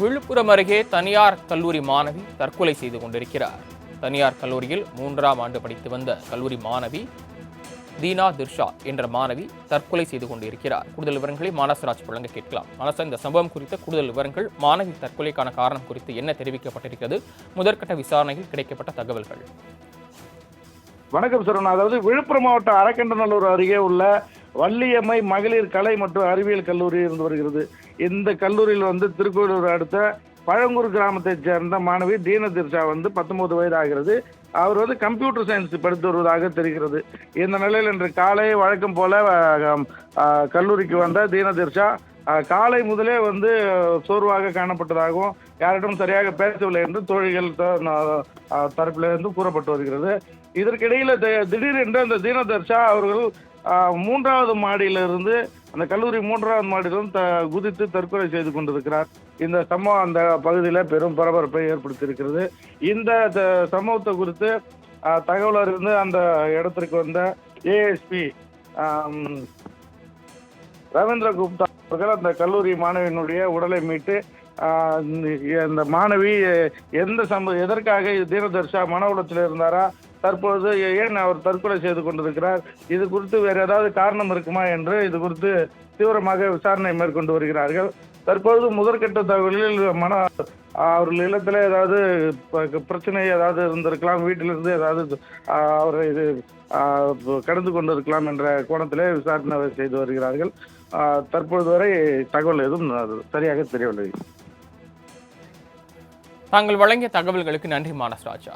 விழுப்புரம் அருகே தனியார் கல்லூரி மாணவி தற்கொலை செய்து கொண்டிருக்கிறார். தனியார் கல்லூரியில் மூன்றாம் ஆண்டு படித்து வந்த கல்லூரி மாணவி தீனா திர்ஷா என்ற மாணவி தற்கொலை செய்து கொண்டிருக்கிறார். கூடுதல் விவரங்களை மானசராஜ் வழங்க கேட்கலாம். மானசா இந்த சம்பவம் குறித்த கூடுதல் விவரங்கள் மாணவி தற்கொலைக்கான காரணம் குறித்து என்ன தெரிவிக்கப்பட்டிருக்கிறது? முதற்கட்ட விசாரணையில் கிடைக்கப்பட்ட தகவல்கள். வணக்கம் சரவணா அதாவது விழுப்புரம் மாவட்டம் அரக்கண்டநல்லூர் அருகே உள்ள வள்ளியம்மை மகளிர் கலை மற்றும் அறிவியல் கல்லூரி இருந்து வருகிறது. இந்த கல்லூரியில் வந்து திருக்கோயிலூர் அடுத்த பழங்கூர் கிராமத்தைச் சேர்ந்த மாணவி தீன திர்ஷா வந்து பத்தொன்பது வயது ஆகிறது அவர் வந்து கம்ப்யூட்டர் சயின்ஸ் படித்து வருவதாக தெரிகிறது. இந்த நிலையில் இன்று காலை வழக்கம் போல கல்லூரிக்கு வந்த தீன திர்ஷா காலை முதலே வந்து சோர்வாக காணப்பட்டதாகவும் யாரிடம் சரியாக பேசவில்லை என்று தோழிகள் த- தரப்பிலிருந்து கூறப்பட்டு வருகிறது. இதற்கிடையில் திடீரென்று அந்த தீனதர்ஷா அவர்கள் மூன்றாவது மாடியிலிருந்து அந்த கல்லூரி மூன்றாவது மாடியிலிருந்து த- குதித்து தற்கொலை செய்து கொண்டிருக்கிறார். இந்த சம்பவம் அந்த பகுதியில் பெரும் பரபரப்பை ஏற்படுத்தியிருக்கிறது. இந்த த- சம்பவத்தை குறித்து தகவல் அறிந்து அந்த இடத்திற்கு வந்த ஏஎஸ்பி ரவீந்திர குப்தா அவர்கள் அந்த கல்லூரி மாணவியினுடைய உடலை மீட்டு இந்த மாணவி எந்த சம்ப எதற்காக தீனதர்ஷா மன உளத்தில் இருந்தாரா? தற்போது ஏன் அவர் தற்கொலை செய்து கொண்டிருக்கிறார்? இது குறித்து வேறு ஏதாவது காரணம் இருக்குமா என்று இது குறித்து தீவிரமாக விசாரணை மேற்கொண்டு வருகிறார்கள். தற்பொழுது முதற்கட்ட தகவலில் மன அவர்கள் இல்லத்தில் ஏதாவது ப- பிரச்சனை ஏதாவது இருந்திருக்கலாம் வீட்டிலிருந்து ஏதாவது அவர் இது கடந்து கடந்து கொண்டிருக்கலாம் என்ற கோணத்திலே விசாரணை செய்து வருகிறார்கள். தற்பொழுது வரை தகவல் எதுவும் அது சரியாக தெரியவில்லை. தாங்கள் வழங்கிய தகவல்களுக்கு நன்றி மானஸ்ராஜா